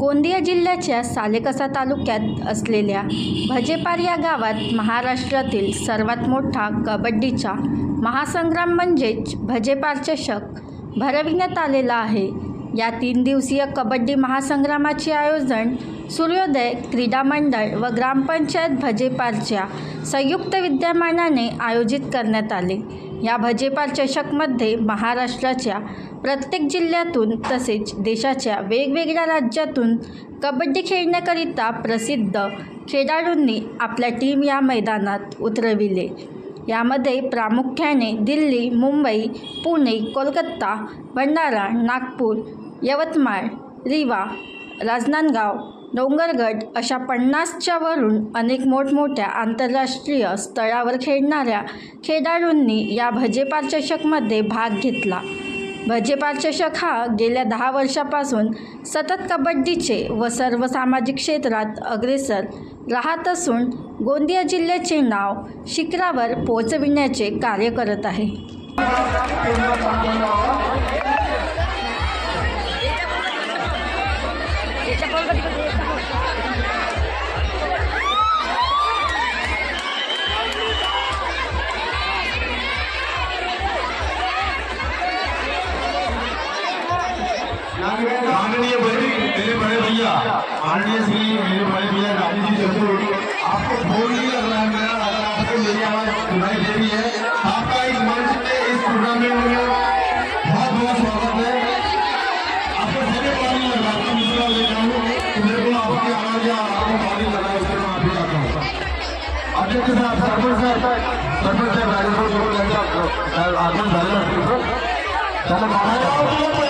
गोंदिया जिल्ह्याच्या सालेकसा तालुक्यात असलेल्या भजेपार या गावात महाराष्ट्रातील सर्वात मोठा कबड्डीचा महासंग्राम म्हणजेच भजेपार चषक भरविण्यात आलेला आहे. या तीन दिवसीय कबड्डी महासंग्रामाचे आयोजन सूर्योदय क्रीडा मंडळ व ग्रामपंचायत भजेपारच्या संयुक्त विद्यमानाने आयोजित करण्यात आले. या भजेपार चषकमध्ये महाराष्ट्राच्या प्रत्येक जिल्ह्यातून तसेच देशाच्या वेगवेगळ्या राज्यातून कबड्डी खेळण्याकरिता प्रसिद्ध खेळाडूंनी आपल्या टीम या मैदानात उतरविले. यामध्ये प्रामुख्याने दिल्ली मुंबई पुणे कोलकाता भंडारा नागपूर यवतमाळ रिवा राजनांदगाव डोंगरगड अशा पन्नासच्या वरून अनेक मोठमोठ्या आंतरराष्ट्रीय स्तरावर खेळणाऱ्या खेळाडूंनी या भजेपार चषकमध्ये भाग घेतला. भजेपार चषक हा गेल्या दहा वर्षापासून सतत कबड्डीचे व सर्व सामाजिक क्षेत्रात अग्रेसर राहत असून गोंदिया जिल्ह्याचे नाव शिखरावर पोहोचविण्याचे कार्य करत आहे. माननीय मेरे बड़े भैया माननीय श्री मेरे बड़े भैया गांधी जी चतुर आपको फ़ोन नहीं लग रहा है मेरा अगर आपको मेरी आवाज़ सुनाई दे रही है। आपका इस मंच पे, इस टूर्नामेंट में बहुत बहुत स्वागत है। आपको सभी पानी लग रहा है ले जाऊँ तो मेरे को आपकी आवाज़ या आपको पानी लगा है उसके माफ़ी चाहता हूँ अध्यक्ष साहब, सरपंच साहब सरपंच साहब राजेश्वर झाले चलो